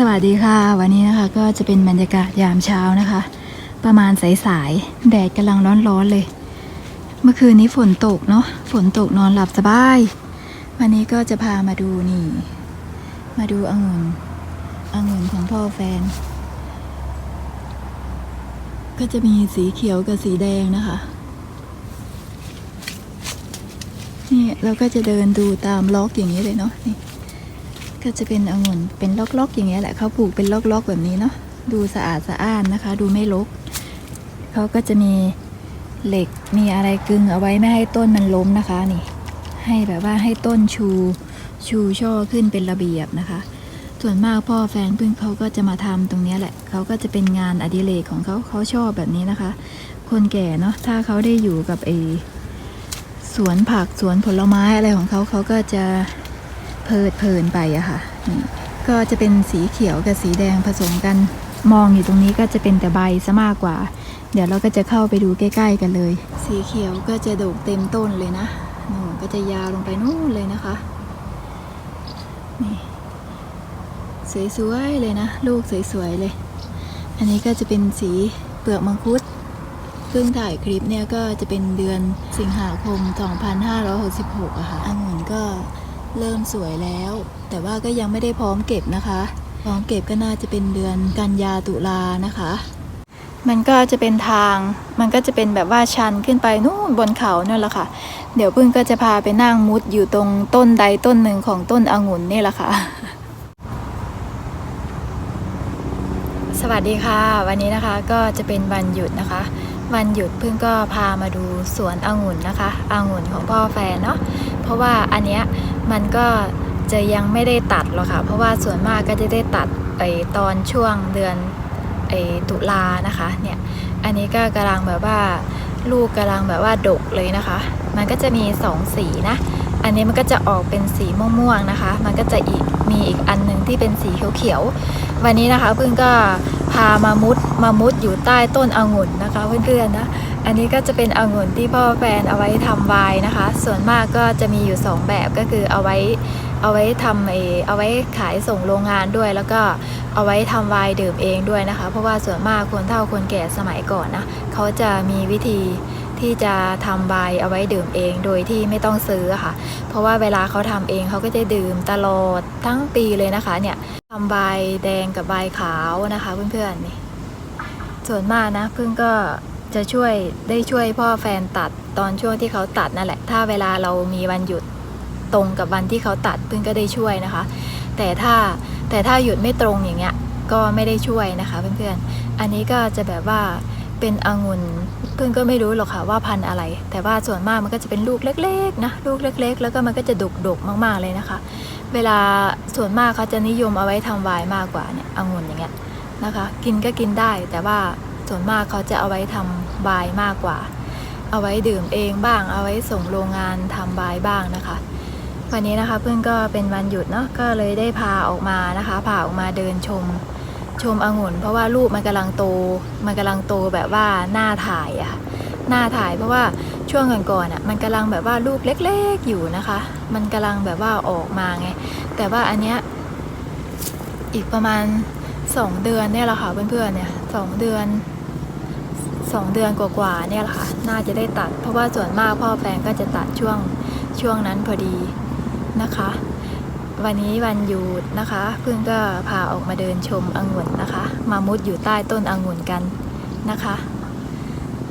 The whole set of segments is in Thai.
สวัสดีค่ะ วันนี้นะคะก็จะเป็นบรรยากาศยามเช้านะคะ ประมาณสายๆแดดกำลังร้อนๆเลย เมื่อคืนนี้ฝนตกเนาะฝนตกนอนหลับสบาย วันนี้ก็จะพามาดูนี่ มาดูองุ่นองุ่นของพ่อแฟน ก็จะมีสีเขียวกับสีแดงนะคะ นี่เราก็จะเดินดูตามล็อกอย่างนี้เลยเนาะนี่ ก็จะเป็นองุ่นเป็นลอกๆ อย่างเงี้ยแหละเขาปลูกเป็นลอกๆแบบนี้เนาะดูสะอาดสะอ้านนะคะ ดูไม่รกเขาก็จะมีเหล็กมีอะไรกึงเอาไว้ไม่ให้ต้นมันล้มนะคะนี่ ให้แบบว่าให้ต้นชูชูช่อขึ้นเป็นระเบียบนะคะ ส่วนมากพ่อแฟนเพื่อนเขาก็จะมาทำตรงเนี้ยแหละเขาก็จะเป็นงานอดิเรกของเขาเขาชอบแบบนี้นะคะ คนแก่เนาะถ้าเขาได้อยู่กับไอสวนผักสวนผลไม้อะไรของเขาเขาก็จะ เพลิดเพลินไปอะค่ะนี่ก็จะเป็นสีเขียวกับสีแดงผสมกันมองอยู่ตรงนี้ก็จะเป็นแต่ใบซะมากกว่า เดี๋ยวเราก็จะเข้าไปดูใกล้ ๆ กันเลย สีเขียวก็จะโด่งเต็มต้นเลยนะนู่นก็จะยาวลงไปนู่นเลยนะคะนี่สวยๆเลยนะ ลูกสวยๆเลย อันนี้ก็จะเป็นสีเปลือกมังคุดเพิ่งถ่ายคลิปเนี่ยก็จะเป็นเดือนสิงหาคม 2566อะค่ะองุ่นก็ เริ่มสวยแล้ว แต่ว่าก็ยังไม่ได้พร้อมเก็บนะคะ พร้อมเก็บก็น่าจะเป็นเดือนกันยาตุลานะคะ มันก็จะเป็นทาง มันก็จะเป็นแบบว่าชันขึ้นไปนู่นบนเขานั่นแหละค่ะ เดี๋ยวพึ่งก็จะพาไปนั่งมุดอยู่ตรงต้นใดต้นหนึ่งของต้นองุ่นนี่แหละค่ะสวัสดีค่ะ วันนี้นะคะก็จะเป็นวันหยุดนะคะ วันหยุดพึ่งก็พามาดูสวนองุ่นนะคะองุ่นของพ่อแฟนเนาะเพราะว่าอันเนี้ย มันก็จะยังไม่ได้ตัดหรอกค่ะ เพราะว่าส่วนมากก็จะได้ตัดไอตอนช่วงเดือนไอตุลานะคะเนี่ยอันนี้ก็กำลังแบบว่าลูกกำลังแบบว่าดกเลยนะคะ มันก็จะมีสองสีนะ อันนี้มันก็จะออกเป็นสีม่วงๆนะคะ มันก็จะอีกมีอีกอันหนึงที่เป็นสีเขียวๆ วันนี้นะคะเพิ่งก็พามามุดมามุดอยู่ใต้ต้นองุ่นนะคะเพื่อนๆนะ อันนี้ก็จะเป็นองุ่นที่พ่อแฟนเอาไว้ทำไวน์นะคะ ส่วนมากก็จะมีอยู่ 2 แบบก็คือเอาไว้เอาไว้ทำเอเอาไว้ขายส่งโรงงานด้วย แล้วก็เอาไว้ทำไวน์ดื่มเองด้วยนะคะ เพราะว่าส่วนมากคนเฒ่าคนแก่สมัยก่อนนะเขาจะมีวิธี ที่จะทำไวน์เอาไว้ดื่มเองโดยที่ไม่ต้องซื้อค่ะ เพราะว่าเวลาเขาทำเองเขาก็จะดื่มตลอดทั้งปีเลยนะคะเนี่ยทำไวน์แดงกับไวน์ขาวนะคะเพื่อนๆนี่ส่วนมากนะพึ่งก็จะช่วยได้ช่วยพ่อแฟนตัดตอนช่วงที่เขาตัดนั่นแหละ ถ้าเวลาเรามีวันหยุดตรงกับวันที่เขาตัดพึ่งก็ได้ช่วยนะคะ แต่ถ้าแต่ถ้าหยุดไม่ตรงอย่างเงี้ยก็ไม่ได้ช่วยนะคะเพื่อนๆ อันนี้ก็จะแบบว่า เป็นองุ่นเพึ่งก็ไม่รู้หรอกค่ะว่าพันธุ์อะไร แต่ว่าส่วนมากมันก็จะเป็นลูกเล็กๆนะลูกเล็ก ๆ แล้วก็มันก็จะดกๆมากๆเลยนะคะ เวลาส่วนมากเขาจะนิยมเอาไว้ทำไวน์มากกว่าเนี่ยองุ่นอย่างเงี้ยนะคะ กินก็กินได้ แต่ว่าส่วนมากเขาจะเอาไว้ทำบายมากกว่า เอาไว้ดื่มเองบ้าง เอาไว้ส่งโรงงานทำบายบ้างนะคะ วันนี้นะคะเพื่อนก็เป็นวันหยุดเนาะก็เลยได้พาออกมานะคะพาออกมาเดินชม ชมองุ่น เพราะว่าลูกมันกำลังโต มันกำลังโตแบบว่าหน้าถ่ายอะค่ะหน้าถ่ายเพราะว่าช่วงก่อนๆอะมันกำลังแบบว่าลูกเล็กๆอยู่นะคะ มันกำลังแบบว่าออกมาไง แต่ว่าอันเนี้ยอีกประมาณสองเดือนเนี่ยแหละค่ะเพื่อนๆเนี่ยสองเดือนสองเดือนกว่าๆเนี่ยแหละค่ะน่าจะได้ตัด เพราะว่าส่วนมากพ่อแฟนก็จะตัดช่วงช่วงนั้นพอดีนะคะ วันนี้วันหยุดนะคะ เพื่อนก็พาออกมาเดินชมองุ่นนะคะ มามุดอยู่ใต้ต้นองุ่นกันนะคะ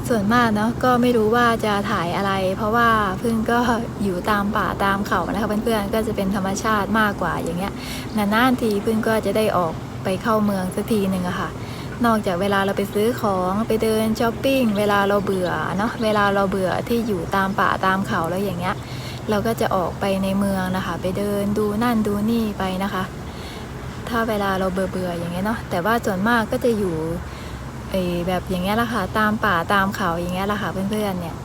ส่วนมากเนาะก็ไม่รู้ว่าจะถ่ายอะไร เพราะว่าเพิ่งก็อยู่ตามป่าตามเขานะคะเพื่อนๆก็จะเป็นธรรมชาติมากกว่าอย่างเงี้ยนานๆทีเพิ่งก็จะได้ออกไปเข้าเมืองสักทีหนึ่งอะค่ะนอกจากเวลาเราไปซื้อของไปเดินช้อปปิ้งเวลาเราเบื่อเนาะเวลาเราเบื่อที่อยู่ตามป่าตามเขาแล้วอย่างเงี้ย เราก็จะออกไปในเมืองนะคะ ไปเดินดูนั่นดูนี่ไปนะคะ ถ้าเวลาเราเบื่อเบื่อๆอย่างเงี้ยเนาะแต่ว่าส่วนมากก็จะอยู่ไอแบบอย่างเงี้ยละค่ะตามป่าตามเขาอย่างเงี้ยละค่ะเพื่อนๆเนี่ย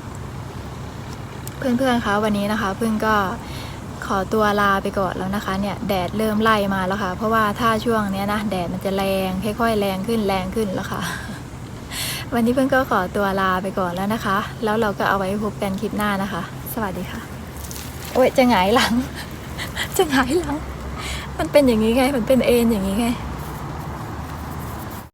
เพื่อนๆคะวันนี้นะคะ เพิ่งก็ขอตัวลาไปก่อนแล้วนะคะเนี่ยแดดเริ่มไล่มาแล้วค่ะ เพราะว่าถ้าช่วงเนี้ยนะแดดมันจะแรงค่อยๆแรงขึ้นแรงขึ้นแล้วค่ะ วันนี้เพื่อนก็ขอตัวลาไปก่อนแล้วนะคะ แล้วเราก็เอาไว้พบกันคลิปหน้านะคะ สวัสดีค่ะ โอ้ยจะหงายหลัง จะหงายหลัง มันเป็นอย่างนี้ไง มันเป็นเอ็นอย่างนี้ไง